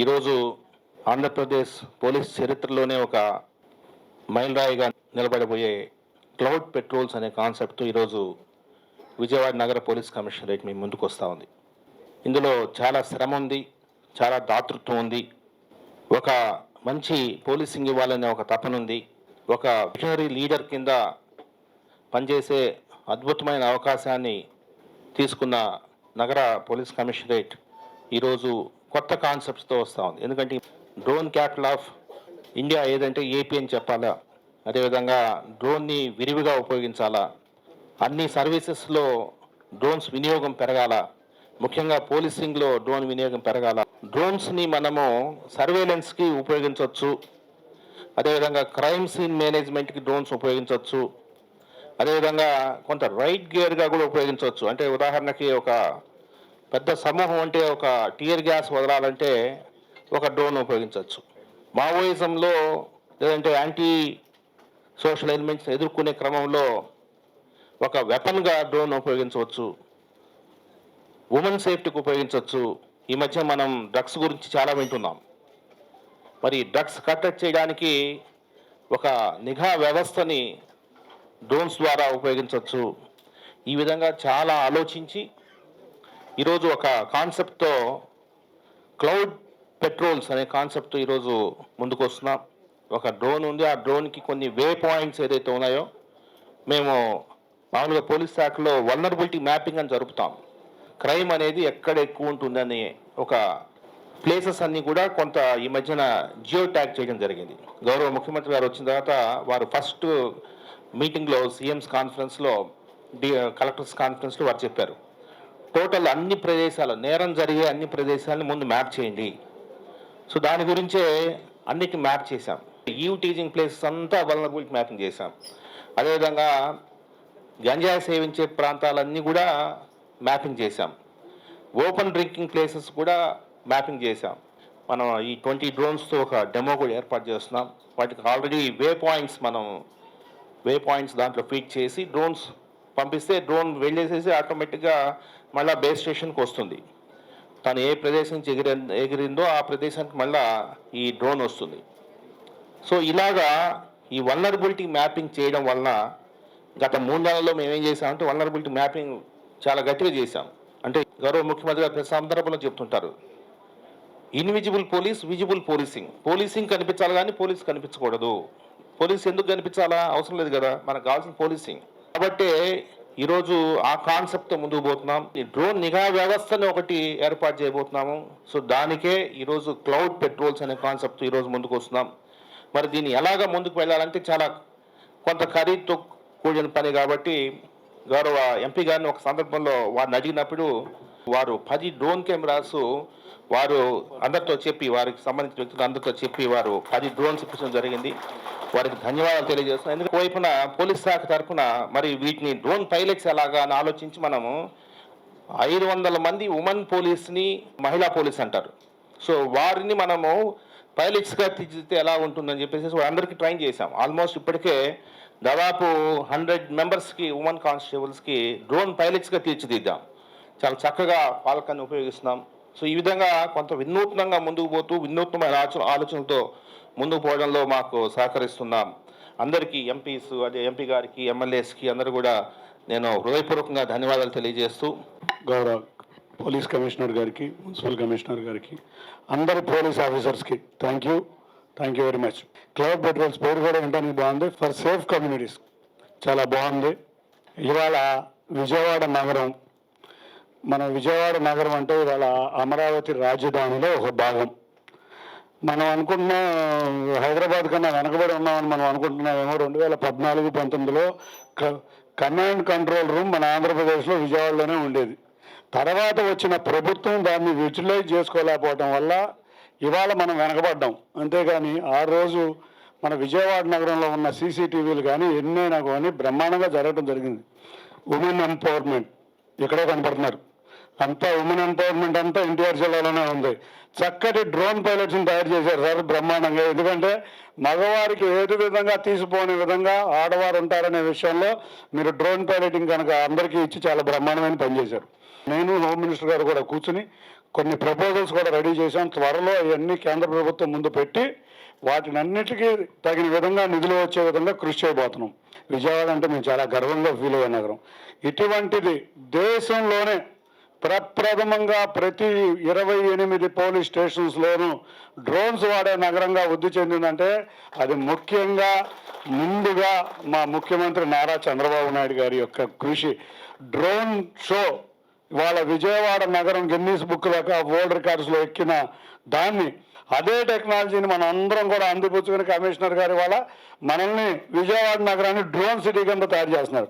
ఈరోజు ఆంధ్రప్రదేశ్ పోలీస్ చరిత్రలోనే ఒక మైలురాయిగా నిలబడబోయే క్లౌడ్ పెట్రోల్స్ అనే కాన్సెప్ట్తో ఈరోజు విజయవాడ నగర పోలీస్ కమిషనరేట్ మీ ముందుకు వస్తూ ఉంది. ఇందులో చాలా శ్రమ ఉంది చాలా దాతృత్వం ఉంది. ఒక మంచి పోలీసింగ్ ఇవ్వాలనే ఒక తపన ఉంది. ఒక విజనరీ లీడర్ కింద పనిచేసే అద్భుతమైన అవకాశాన్ని తీసుకున్న నగర పోలీస్ కమిషనరేట్ ఈరోజు కొత్త కాన్సెప్ట్స్తో వస్తూ ఉంది. ఎందుకంటే డ్రోన్ క్యాపిటల్ ఆఫ్ ఇండియా ఏదంటే ఏపీ అని చెప్పాలా? అదేవిధంగా డ్రోన్ని విరివిగా ఉపయోగించాలా? అన్ని సర్వీసెస్లో డ్రోన్స్ వినియోగం పెరగాల? ముఖ్యంగా పోలీసింగ్లో డ్రోన్ వినియోగం పెరగాల? డ్రోన్స్ని మనము సర్వేలెన్స్కి ఉపయోగించవచ్చు అదేవిధంగా క్రైమ్ సీన్ మేనేజ్మెంట్కి డ్రోన్స్ ఉపయోగించవచ్చు అదేవిధంగా కొంత రైట్ గేర్గా కూడా ఉపయోగించవచ్చు అంటే ఉదాహరణకి ఒక పెద్ద సమూహం అంటే ఒక టియర్ గ్యాస్ వదలాలంటే ఒక డ్రోన్ ఉపయోగించవచ్చు. మావోయిజంలో లేదంటే యాంటీ సోషల్ ఎలిమెంట్స్ ఎదుర్కొనే క్రమంలో ఒక వెపన్గా డ్రోన్ ఉపయోగించవచ్చు. ఉమెన్ సేఫ్టీకి ఉపయోగించవచ్చు. ఈ మధ్య మనం డ్రగ్స్ గురించి చాలా వింటున్నాం. మరి డ్రగ్స్ కట్టడి చేయడానికి ఒక నిఘా వ్యవస్థని డ్రోన్స్ ద్వారా ఉపయోగించవచ్చు. ఈ విధంగా చాలా ఆలోచించి ఈరోజు ఒక కాన్సెప్ట్తో క్లౌడ్ పెట్రోల్స్ అనే కాన్సెప్ట్ ఈరోజు ముందుకు వస్తున్నాం ఒక డ్రోన్ ఉంది. ఆ డ్రోన్కి కొన్ని వే పాయింట్స్ ఏదైతే ఉన్నాయో మేము మామూలుగా పోలీస్ శాఖలో వల్నరబిలిటీ మ్యాపింగ్ అని జరుపుతాం. క్రైమ్ అనేది ఎక్కడ ఎక్కువ ఉంటుందని ఒక ప్లేసెస్ అన్నీ కూడా కొంత ఈ మధ్యన జియో ట్యాగ్ చేయడం జరిగింది. గౌరవ ముఖ్యమంత్రి గారు వచ్చిన తర్వాత వారు ఫస్ట్ మీటింగ్లో సీఎంస్ కాన్ఫరెన్స్లో డి కలెక్టర్స్ కాన్ఫరెన్స్లో వారు చెప్పారు. టోటల్ అన్ని ప్రదేశాలు నేరం జరిగే అన్ని ప్రదేశాలను ముందు మ్యాప్ చేయండి. సో దాని గురించే అన్నిటి మ్యాప్ చేశాం. ఈవ్ టీచింగ్ ప్లేసెస్ అంతా వలనబిలిటీ మ్యాపింగ్ చేశాం. అదేవిధంగా గంజాయి సేవించే ప్రాంతాలన్నీ కూడా మ్యాపింగ్ చేశాం. ఓపెన్ డ్రింకింగ్ ప్లేసెస్ కూడా మ్యాపింగ్ చేశాం. మనం ఈ ట్వంటీ డ్రోన్స్తో ఒక డెమో కూడా ఏర్పాటు చేస్తున్నాం. వాటికి ఆల్రెడీ వే పాయింట్స్ మనం వే పాయింట్స్ దాంట్లో ఫీడ్ చేసి డ్రోన్స్ పంపిస్తే డ్రోన్ వెళ్ళేసేసి ఆటోమేటిక్గా మళ్ళీ బేస్ స్టేషన్కి వస్తుంది. తను ఏ ప్రదేశం నుంచి ఎగిరి ఎగిరిందో ఆ ప్రదేశానికి మళ్ళీ ఈ డ్రోన్ వస్తుంది. సో ఇలాగా ఈ వల్నరబిలిటీ మ్యాపింగ్ చేయడం వలన గత మూడు నెలల్లో మేము ఏం చేసామంటే వల్నరబిలిటీ మ్యాపింగ్ చాలా గట్టిగా చేశాం అంటే గౌరవ ముఖ్యమంత్రి గారు ప్రతి సందర్భంలో చెప్తుంటారు. Invisible police visible policing policing కనిపించాలి కానీ పోలీస్ కనిపించకూడదు. పోలీస్ ఎందుకు కనిపించాలా? అవసరం లేదు కదా. మనకు కావాల్సిన పోలీసింగ్ కాబట్టి ఈరోజు ఆ కాన్సెప్ట్తో ముందుకు పోతున్నాం. ఈ డ్రోన్ నిఘా వ్యవస్థను ఒకటి ఏర్పాటు చేయబోతున్నాము. సో దానికే ఈరోజు క్లౌడ్ పెట్రోల్స్ అనే కాన్సెప్ట్ ఈరోజు ముందుకు వస్తున్నాం. మరి దీన్ని ఎలాగ ముందుకు వెళ్ళాలంటే చాలా కొంత ఖరీదుతో కూడిన పని కాబట్టి గౌరవ ఎంపీ గారిని ఒక సందర్భంలో వారిని అడిగినప్పుడు వారు పది డ్రోన్ కెమెరాస్ వారు అందరితో చెప్పి వారికి సంబంధించిన వ్యక్తులు అందరితో చెప్పి వారు పది డ్రోన్స్ ఇప్పించడం జరిగింది. వారికి ధన్యవాదాలు తెలియజేస్తున్నాం ఎందుకంటే వైపున పోలీస్ శాఖ తరఫున మరి వీటిని డ్రోన్ పైలట్స్ ఎలాగా అని ఆలోచించి మనము ఐదు వందల మంది ఉమెన్ పోలీస్ని మహిళా పోలీస్ అంటారు. సో వారిని మనము పైలట్స్గా తీర్చిదిద్దితే ఎలా ఉంటుందని చెప్పేసి అందరికీ ట్రైన్ చేశాం. ఆల్మోస్ట్ ఇప్పటికే దాదాపు హండ్రెడ్ మెంబర్స్కి ఉమెన్ కానిస్టేబుల్స్కి డ్రోన్ పైలట్స్గా తీర్చిదిద్దాం. చాలా చక్కగా పాలకాన్ని ఉపయోగిస్తున్నాం. సో ఈ విధంగా కొంత వినూత్నంగా ముందుకు పోతూ వినూత్నమైన ఆచ- ఆలోచనలతో ముందుకు పోవడంలో మాకు సహకరిస్తున్నాం. అందరికీ ఎంపీస్ అదే ఎంపీ గారికి ఎమ్మెల్యేస్కి అందరూ కూడా నేను హృదయపూర్వకంగా ధన్యవాదాలు తెలియజేస్తూ గౌరవ పోలీస్ కమిషనర్ గారికి మున్సిపల్ కమిషనర్ గారికి అందరు police ఆఫీసర్స్కి thank you thank you very much cloud patrols పేరు కూడా వినడానికి బాగుంది. ఫర్ సేఫ్ కమ్యూనిటీస్ చాలా బాగుంది. ఇవాళ విజయవాడ నగరం మన విజయవాడ నగరం అంటే ఇవాళ అమరావతి రాజధానిలో ఒక భాగం. మనం అనుకుంటున్నాం హైదరాబాద్ కన్నా వెనకబడి ఉన్నామని మనం అనుకుంటున్నామేమో రెండు వేల పద్నాలుగు పంతొమ్మిదిలో కమాండ్ కంట్రోల్ రూమ్ మన ఆంధ్రప్రదేశ్లో విజయవాడలోనే ఉండేది. తర్వాత వచ్చిన ప్రభుత్వం దాన్ని యూటిలైజ్ చేసుకోలేకపోవడం వల్ల ఇవాళ మనం వెనకబడ్డాం. అంతేగాని ఆ రోజు మన విజయవాడ నగరంలో ఉన్న సీసీటీవీలు కానీ ఎన్నైనా కానీ బ్రహ్మాండంగా జరగడం జరిగింది. Women empowerment. ఇక్కడే కనపడుతున్నారు. అంతా ఉమెన్ ఎంపవర్మెంట్ అంతా ఎన్టీఆర్ జిల్లాలోనే ఉంది. చక్కటి డ్రోన్ పైలట్స్ని తయారు చేశారు సార్ బ్రహ్మాండంగా. ఎందుకంటే మగవారికి ఏది విధంగా తీసిపోని విధంగా ఆడవారు ఉంటారనే విషయంలో మీరు డ్రోన్ పైలటింగ్ కనుక అందరికీ ఇచ్చి చాలా బ్రహ్మాండమైన పనిచేశారు నేను హోమ్ మినిస్టర్ గారు కూడా కూర్చుని కొన్ని ప్రపోజల్స్ కూడా రెడీ చేశాం. త్వరలో అవన్నీ కేంద్ర ప్రభుత్వం ముందు పెట్టి వాటిని అన్నిటికీ తగిన విధంగా నిధులు వచ్చే విధంగా కృషి చేయబోతున్నాం. విజయవాడ అంటే మేము చాలా గర్వంగా ఫీల్ అయ్యే నగరం. ఇటువంటిది దేశంలోనే ప్రప్రథమంగా ప్రతి ఇరవై ఎనిమిది పోలీస్ స్టేషన్స్లోనూ డ్రోన్స్ వాడే నగరంగా వృద్ధి చెందిందంటే అది ముఖ్యంగా ముందుగా మా ముఖ్యమంత్రి నారా చంద్రబాబు నాయుడు గారి యొక్క కృషి. డ్రోన్ షో వాళ్ళ విజయవాడ నగరం గిన్నీస్ బుక్ దాకా వరల్డ్ రికార్డ్స్లో ఎక్కిన దాన్ని అదే టెక్నాలజీని మనం అందరం కూడా అందిపుచ్చుకుని కమిషనర్ గారి వాళ్ళ మనల్ని విజయవాడ నగరాన్ని డ్రోన్ సిటీ కింద తయారు చేస్తున్నారు.